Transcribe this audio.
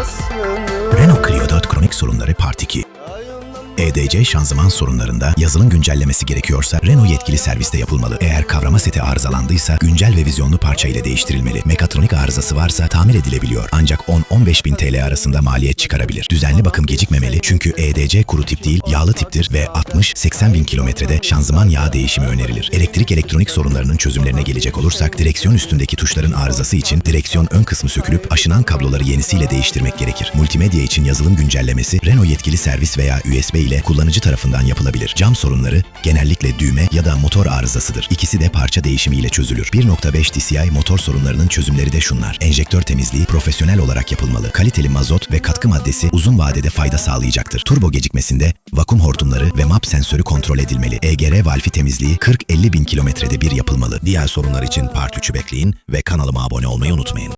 Renault Clio 4 kronik sorunları Part 2 EDC şanzıman sorunlarında yazılım güncellemesi gerekiyorsa Renault yetkili serviste yapılmalı. Eğer kavrama seti arızalandıysa güncel ve vizyonlu parça ile değiştirilmeli. Mekatronik arızası varsa tamir edilebiliyor. Ancak 10-15 bin TL arasında maliyet çıkarabilir. Düzenli bakım gecikmemeli çünkü EDC kuru tip değil yağlı tiptir ve 60-80 bin kilometrede şanzıman yağ değişimi önerilir. Elektrik elektronik sorunlarının çözümlerine gelecek olursak direksiyon üstündeki tuşların arızası için direksiyon ön kısmı sökülüp aşınan kabloları yenisiyle değiştirmek gerekir. Multimedya için yazılım güncellemesi Renault yetkili servis veya USB ile kullanıcı tarafından yapılabilir. Cam sorunları genellikle düğme ya da motor arızasıdır. İkisi de parça değişimiyle çözülür. 1.5 DCI motor sorunlarının çözümleri de şunlar. Enjektör temizliği profesyonel olarak yapılmalı. Kaliteli mazot ve katkı maddesi uzun vadede fayda sağlayacaktır. Turbo gecikmesinde vakum hortumları ve MAP sensörü kontrol edilmeli. EGR valfi temizliği 40-50 bin kilometrede bir yapılmalı. Diğer sorunlar için Part 3'ü bekleyin ve kanalıma abone olmayı unutmayın.